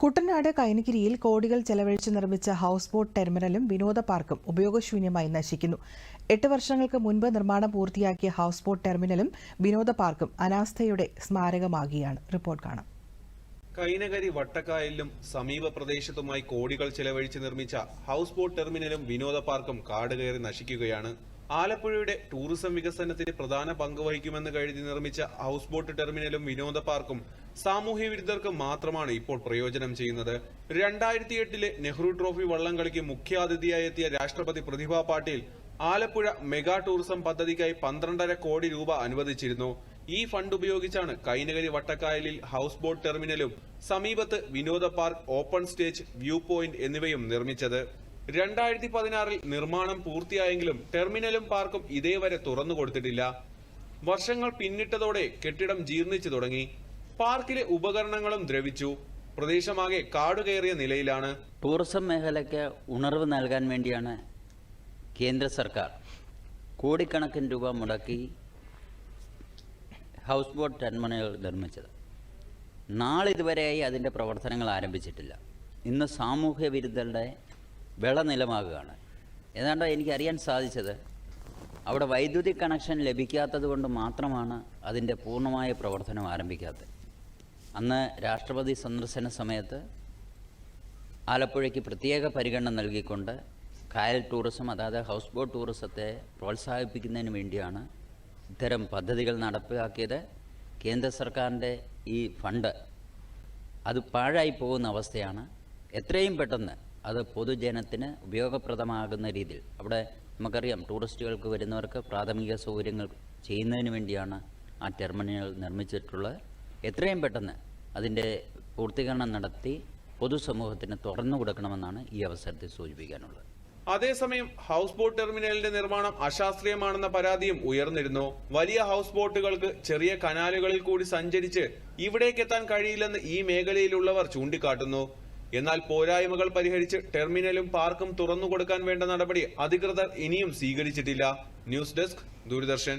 കുട്ടനാട് കൈനഗിരിയിൽ കോടികൾ ചെലവഴിച്ച് നിർമ്മിച്ച ഹൌസ് ബോട്ട് ടെർമിനലും വിനോദ പാർക്കും ഉപയോഗശൂന്യമായി നശിക്കുന്നു. എട്ട് വർഷങ്ങൾക്ക് മുൻപ് നിർമ്മാണം പൂർത്തിയാക്കിയ ഹൌസ് ബോട്ട് ടെർമിനലും വിനോദ പാർക്കും അനാസ്ഥയുടെ സ്മാരകമാകുകയാണ് റിപ്പോർട്ട് കാണാം. കൈനകരി വട്ടക്കായലിലും സമീപ പ്രദേശത്തുമായി കോടികൾ ചെലവഴിച്ച് നിർമ്മിച്ച ഹൌസ് ബോട്ട് ടെർമിനലും വിനോദ പാർക്കും കാട് കയറി നശിക്കുകയാണ് ആലപ്പുഴയുടെ ടൂറിസം വികസനത്തിന് പ്രധാന പങ്ക് വഹിക്കുമെന്ന് കരുതി നിർമ്മിച്ച ഹൗസ് ബോട്ട് ടെർമിനലും വിനോദ പാർക്കും സാമൂഹ്യ വിരുദ്ധർക്ക് മാത്രമാണ് ഇപ്പോൾ പ്രയോജനം ചെയ്യുന്നത്. രണ്ടായിരത്തി എട്ടിലെ നെഹ്റു ട്രോഫി വള്ളംകളിക്ക് മുഖ്യാതിഥിയായി എത്തിയ രാഷ്ട്രപതി പ്രതിഭാ പാട്ടീൽ ആലപ്പുഴ മെഗാ ടൂറിസം പദ്ധതിക്കായി പന്ത്രണ്ടര കോടി രൂപ അനുവദിച്ചിരുന്നു. ഈ ഫണ്ട് ഉപയോഗിച്ചാണ് കൈനകരി വട്ടക്കായലിൽ ഹൗസ് ബോട്ട് ടെർമിനലും സമീപത്ത് വിനോദ park open stage view point എന്നിവയും നിർമ്മിച്ചത്. രണ്ടായിരത്തി പതിനാറിൽ നിർമ്മാണം പൂർത്തിയായെങ്കിലും ടെർമിനലും പാർക്കും ഇതേവരെ തുറന്നു കൊടുത്തിട്ടില്ല. വർഷങ്ങൾ പിന്നിട്ടതോടെ കെട്ടിടം ജീർണിച്ചു തുടങ്ങി. പാർക്കിലെ ഉപകരണങ്ങളും ദ്രവിച്ചു. പ്രദേശമാകെ കാടുകയറിയ നിലയിലാണ്. ടൂറിസം മേഖലയ്ക്ക് ഉണർവ് നൽകാൻ വേണ്ടിയാണ് കേന്ദ്ര സർക്കാർ കോടിക്കണക്കിന് രൂപ മുടക്കി ഹൗസ് ബോട്ട് ടെർമിനൽ നിർമ്മിച്ചത്. നാളിതുവരെയായി അതിന്റെ പ്രവർത്തനങ്ങൾ ആരംഭിച്ചിട്ടില്ല. ഇന്ന് സാമൂഹ്യ വിരുദ്ധരുടെ വിളനിലമാകുകയാണ് ഏതാണ്ട് എനിക്കറിയാൻ സാധിച്ചത്? അവിടെ വൈദ്യുതി കണക്ഷൻ ലഭിക്കാത്തത് കൊണ്ട് മാത്രമാണ് അതിന്റെ പൂർണമായ പ്രവർത്തനം ആരംഭിക്കാത്തത്. അന്ന് രാഷ്ട്രപതി സന്ദർശന സമയത്ത് ആലപ്പുഴയ്ക്ക് പ്രത്യേക പരിഗണന നൽകിക്കൊണ്ട് കായൽ ടൂറിസം അതായത് ഹൗസ് ബോട്ട് ടൂറിസത്തെ പ്രോത്സാഹിപ്പിക്കുന്നതിന് വേണ്ടിയാണ് ഇത്തരം പദ്ധതികൾ നടപ്പിലാക്കിയത്. കേന്ദ്ര സർക്കാരിന്റെ ഈ ഫണ്ട് അത് പാഴായി പോകുന്ന അവസ്ഥയാണ്. എത്രയും പെട്ടെന്ന് അത് പൊതുജനത്തിന് ഉപയോഗപ്രദമാകുന്ന രീതിയിൽ. അവിടെ നമുക്കറിയാം ടൂറിസ്റ്റുകൾക്ക് വരുന്നവർക്ക് പ്രാഥമിക സൗകര്യങ്ങൾ ചെയ്യുന്നതിന് വേണ്ടിയാണ് ആ ടെർമിനൽ നിർമ്മിച്ചിട്ടുള്ളത്. എത്രയും പെട്ടെന്ന് അതിന്റെ പൂർത്തീകരണം നടത്തി പൊതുസമൂഹത്തിന് തുറന്നു കൊടുക്കണമെന്നാണ് ഈ അവസരത്തിൽ സൂചിപ്പിക്കാനുള്ളത്. അതേസമയം ഹൗസ് ബോട്ട് ടെർമിനലിന്റെ നിർമ്മാണം അശാസ്ത്രീയമാണെന്ന പരാതിയും ഉയർന്നിരുന്നു. വലിയ ഹൗസ് ബോട്ടുകൾക്ക് ചെറിയ കനാലുകളിൽ കൂടി സഞ്ചരിച്ച് ഇവിടേക്കെത്താൻ കഴിയില്ലെന്ന് ഈ മേഖലയിലുള്ളവർ ചൂണ്ടിക്കാട്ടുന്നു. എന്നാൽ പോരായ്മകൾ പരിഹരിച്ച് ടെർമിനലും പാർക്കും തുറന്നു കൊടുക്കാൻ വേണ്ട നടപടി അധികൃതർ ഇനിയും സ്വീകരിച്ചിട്ടില്ല. News desk Doordarshan.